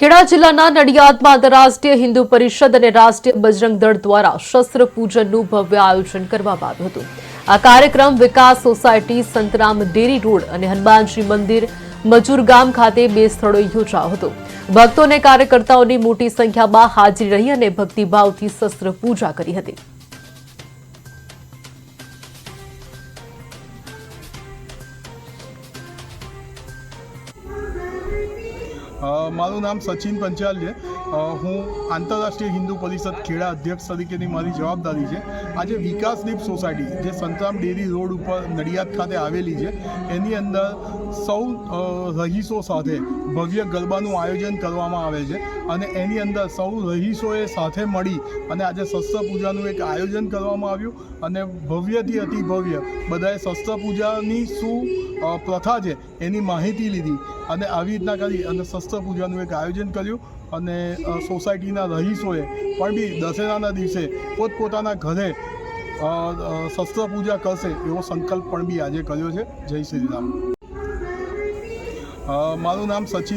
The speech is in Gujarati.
ખેડા જિલ્લાના નડિયાદમાં આંતરરાષ્ટ્રીય હિન્દુ પરિષદ અને રાષ્ટ્રીય બજરંગ દળ દ્વારા શસ્ત્ર પૂજનનું ભવ્ય આયોજન કરવામાં આવ્યું હતું. આ કાર્યક્રમ Vikas society Santram dairy road અને હનુમાનજી મંદિર મજૂર ગામ ખાતે બે સ્થળોએ યોજાયો હતો. ભક્તો અને કાર્યકર્તાઓની મોટી સંખ્યામાં હાજરી રહી અને ભક્તિભાવથી શસ્ત્ર પૂજા કરી હતી. મારું નામ સચિન પંચાલ છે. હું આંતરરાષ્ટ્રીય હિન્દુ પરિષદ ખેડા અધ્યક્ષ તરીકેની મારી જવાબદારી છે. આજે વિકાસ દીપ સોસાયટી, જે સંતરામ ડેરી રોડ ઉપર નડિયાદ ખાતે આવેલી છે, એની અંદર સૌ રહીશો સાથે ભવ્ય ગરબાનું આયોજન કરવામાં આવે છે અને એની અંદર સૌ રહીશોએ સાથે મળી અને આજે શસ્ત્ર પૂજાનું એક આયોજન કરવામાં આવ્યું અને ભવ્યથી અતિ ભવ્ય બધાએ શસ્ત્ર પૂજાની શું પ્રથા છે એની માહિતી લીધી અને આવી રીતના કરી અને શસ્ત્ર પૂજાનું એક આયોજન કર્યું અને સોસાયટીના રહીશોએ પણ બી દશેરાના દિવસે પોતપોતાના ઘરે શસ્ત્ર પૂજા કરશે એવો સંકલ્પ પણ બી આજે કર્યો છે. જય શ્રી રામ. મારું નામ સચિન